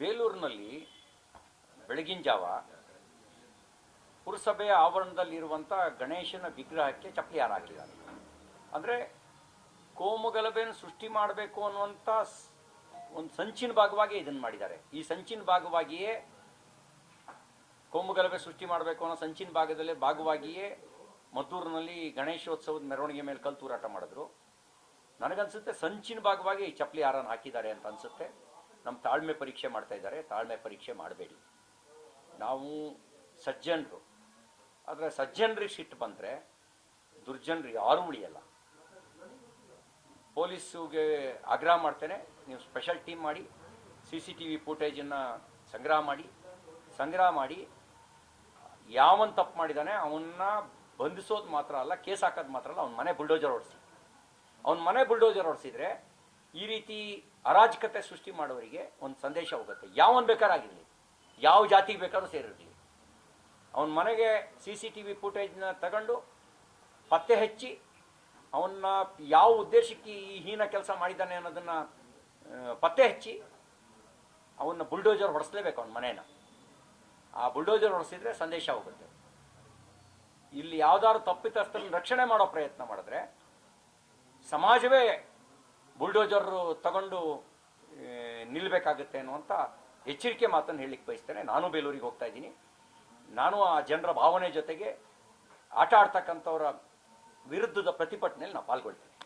ಬೇಲೂರಿನಲ್ಲಿ ಬೆಳಗಿನ ಜಾವ ಪುರಸಭೆಯ ಆವರಣದಲ್ಲಿರುವಂಥ ಗಣೇಶನ ವಿಗ್ರಹಕ್ಕೆ ಚಪ್ಪಲಿ ಹಾರಾಕಿದ್ದಾರೆ ಅಂದರೆ ಕೋಮುಗಲಭೆಯನ್ನು ಸೃಷ್ಟಿ ಮಾಡಬೇಕು ಅನ್ನುವಂಥ ಒಂದು ಸಂಚಿನ ಭಾಗವಾಗಿ ಇದನ್ನು ಮಾಡಿದ್ದಾರೆ. ಈ ಸಂಚಿನ ಭಾಗವಾಗಿಯೇ ಕೋಮುಗಲಭೆ ಸೃಷ್ಟಿ ಮಾಡಬೇಕು ಅನ್ನೋ ಸಂಚಿನ ಭಾಗದಲ್ಲೇ ಭಾಗವಾಗಿಯೇ ಮದ್ದೂರಿನಲ್ಲಿ ಗಣೇಶೋತ್ಸವದ ಮೆರವಣಿಗೆ ಮೇಲೆ ಕಲ್ತೂರಾಟ ಮಾಡಿದ್ರು. ನನಗನ್ಸುತ್ತೆ ಸಂಚಿನ ಭಾಗವಾಗಿ ಚಪ್ಪಲಿ ಹಾರನ್ನು ಹಾಕಿದ್ದಾರೆ ಅಂತ ಅನ್ಸುತ್ತೆ. ನಮ್ಮ ತಾಳ್ಮೆ ಪರೀಕ್ಷೆ ಮಾಡ್ತಾ ಇದ್ದಾರೆ, ತಾಳ್ಮೆ ಪರೀಕ್ಷೆ ಮಾಡಬೇಡಿ. ನಾವು ಸಜ್ಜನರು. ಆದರೆ ಸಜ್ಜನರಿಗೆ ಸಿಟ್ಟು ಬಂದರೆ ದುರ್ಜನರು ಯಾರು ಉಳಿಯಲ್ಲ. ಪೊಲೀಸಿಗೆ ಆಗ್ರಹ ಮಾಡ್ತೇನೆ, ನೀವು ಸ್ಪೆಷಲ್ ಟೀಮ್ ಮಾಡಿ, ಸಿ ಸಿ ಟಿ ವಿ ಫುಟೇಜನ್ನು ಸಂಗ್ರಹ ಮಾಡಿ ಸಂಗ್ರಹ ಮಾಡಿ, ಯಾವನ್ ತಪ್ಪು ಮಾಡಿದಾನೆ ಅವನ್ನ ಬಂಧಿಸೋದು ಮಾತ್ರ ಅಲ್ಲ, ಕೇಸ್ ಹಾಕೋದು ಮಾತ್ರ ಅಲ್ಲ, ಅವ್ನ ಮನೆ ಬುಲ್ಡೋಜರ್ ಓಡಿಸಿ ಅವನ ಮನೆ ಬುಲ್ಡೋಜರ್ ಓಡಿಸಿದ್ರೆ ಈ ರೀತಿ ಅರಾಜಕತೆ ಸೃಷ್ಟಿ ಮಾಡೋರಿಗೆ ಒಂದು ಸಂದೇಶ ಹೋಗುತ್ತೆ. ಯಾವನ್ ಬೇಕಾರಾಗಿರಲಿ ಯಾವ ಜಾತಿಗೆ ಬೇಕಾದ್ರೂ ಸೇರಿರಲಿ. ಅವನ ಮನೆಗೆ ಸಿ ಸಿ ಟಿ ವಿ ಫುಟೇಜ್ನ ತಗೊಂಡು ಪತ್ತೆ ಹಚ್ಚಿ ಅವನ್ನ ಯಾವ ಉದ್ದೇಶಕ್ಕೆ ಈ ಹೀನ ಕೆಲಸ ಮಾಡಿದ್ದಾನೆ ಅನ್ನೋದನ್ನ ಪತ್ತೆ ಹಚ್ಚಿ ಅವನ್ನ ಬುಲ್ಡೋಜರ್ ಹೊಡೆಸಲೇಬೇಕು ಅವನ ಮನೇನ ಆ ಬುಲ್ಡೋಜರ್ ಹೊಡೆಸಿದ್ರೆ ಸಂದೇಶ ಹೋಗುತ್ತೆ. ಇಲ್ಲಿ ಯಾವ್ದಾದ್ರು ತಪ್ಪಿತಸ್ಥರನ್ನ ರಕ್ಷಣೆ ಮಾಡೋ ಪ್ರಯತ್ನ ಮಾಡಿದ್ರೆ ಸಮಾಜವೇ ಬುಲ್ಡೋಜರ್ ತಗೊಂಡು ನಿಲ್ಲಬೇಕಾಗುತ್ತೆ ಅನ್ನುವಂಥ ಎಚ್ಚರಿಕೆ ಮಾತನ್ನು ಹೇಳಲಿಕ್ಕೆ ಬಯಸ್ತೇನೆ. ನಾನು ಬೇಲೂರಿಗೆ ಹೋಗ್ತಾ ಇದ್ದೀನಿ. ನಾನು ಆ ಜನರ ಭಾವನೆ ಜೊತೆಗೆ ಆಟ ಆಡ್ತಕ್ಕಂಥವರ ವಿರುದ್ಧದ ಪ್ರತಿಭಟನೆಯಲ್ಲಿ ನಾನು ಪಾಲ್ಗೊಳ್ತೇನೆ.